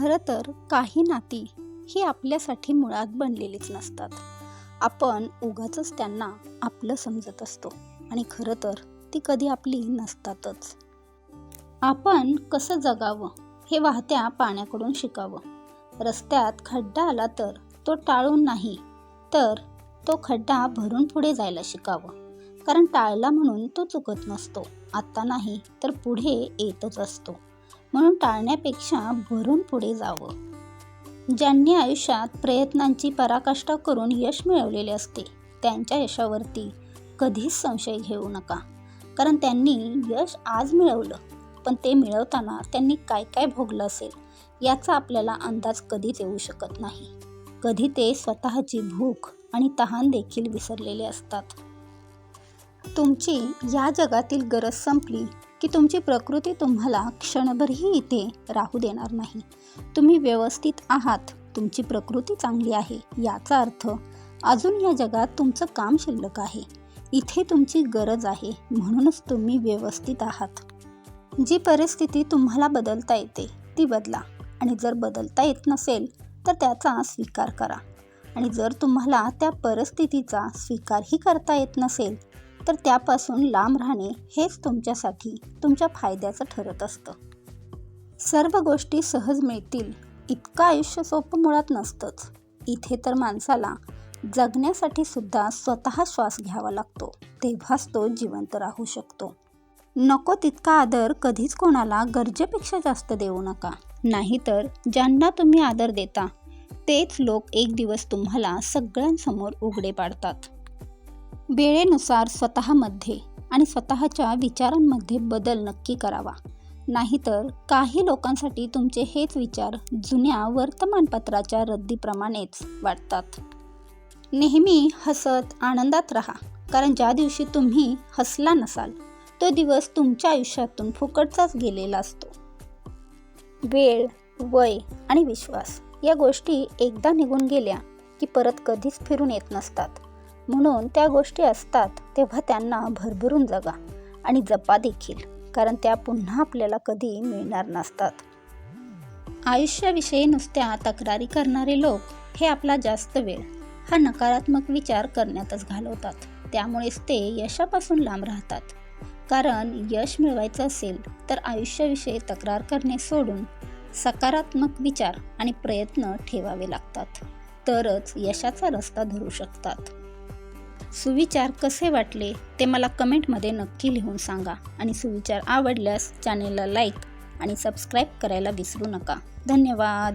खरं तर काही नाती ही आपल्यासाठी मुळात बनलेलीच नसतात. आपण उगाचच त्यांना आपलं समजत असतो आणि खरं तर ती कधी आपली नसतातच. आपण कसं जगावं हे वाहत्या पाण्याकडून शिकावं. रस्त्यात खड्डा आला तर तो टाळून नाही तर तो खड्डा भरून पुढे जायला शिकावं. कारण टाळला म्हणून तो चुकत नसतो. आत्ता नाही तर पुढे येतच असतो. म्हणून टाळण्यापेक्षा भरून पुढे जावं. ज्यांनी आयुष्यात प्रयत्नांची पराकाष्ठा करून यश मिळवलेले असते त्यांच्या यशावरती कधीच संशय घेऊ नका. कारण त्यांनी यश आज मिळवलं पण ते मिळवताना त्यांनी काय काय भोगलं असेल याचा आपल्याला अंदाज कधीच येऊ शकत नाही. कधी ते स्वतःची भूक आणि तहान देखील विसरलेले असतात. तुमची या जगातील गरज संपली की तुमची प्रकृती तुम्हाला क्षणभरही इथे राहू देणार नाही. तुम्ही व्यवस्थित आहात. तुमची प्रकृती चांगली आहे याचा अर्थ अजून या जगात तुमचं काम शिल्लक आहे. इथे तुमची गरज आहे म्हणूनच तुम्ही व्यवस्थित आहात. जी परिस्थिती तुम्हाला बदलता येते ती बदला. आणि जर बदलता येत नसेल तर त्याचा स्वीकार करा. आणि जर तुम्हाला त्या परिस्थितीचा स्वीकारही करता येत नसेल तर त्यापासून लांब राहणे हेच तुमच्यासाठी तुमच्या फायद्याचं ठरत असतं. सर्व गोष्टी सहज मिळतील इतकं आयुष्य सोपं मुळात नसतंच. इथे तर माणसाला जगण्यासाठी सुद्धा स्वतः श्वास घ्यावा लागतो तेव्हाच तो जिवंत राहू शकतो. नको तितका आदर कधीच कोणाला गरजेपेक्षा जास्त देऊ नका. नाहीतर ज्यांना तुम्ही आदर देता तेच लोक एक दिवस तुम्हाला सगळ्यांसमोर उघडे पाडतात. वेळेनुसार स्वतःमध्ये आणि स्वतःच्या विचारांमध्ये बदल नक्की करावा. नाहीतर काही लोकांसाठी तुमचे हेच विचार जुन्या वर्तमानपत्राच्या रद्दीप्रमाणेच वाटतात. नेहमी हसत आनंदात राहा कारण ज्या दिवशी तुम्ही हसला नसाल तो दिवस तुमच्या आयुष्यातून फुकटचाच गेलेला असतो. वेळ वय आणि विश्वास या गोष्टी एकदा निघून गेल्या की परत कधीच फिरून येत नसतात. म्हणून त्या गोष्टी असतात तेव्हा त्यांना भरभरून जगा आणि जपा देखील कारण त्या पुन्हा आपल्याला कधी मिळणार नसतात. आयुष्याविषयी नुसत्या तक्रारी करणारे लोक हे आपला जास्त वेळ हा नकारात्मक विचार करण्यातच घालवतात. त्यामुळेच ते यशापासून लांब राहतात. कारण यश मिळवायचं असेल तर आयुष्याविषयी तक्रार करणे सोडून सकारात्मक विचार आणि प्रयत्न ठेवावे लागतात. तरच यशाचा रस्ता धरू शकतात. सुविचार कसे वाटले ते मला कमेंटमध्ये नक्की लिहून सांगा. आणि सुविचार आवडल्यास चॅनेलला लाईक आणि सबस्क्राईब करायला विसरू नका. धन्यवाद.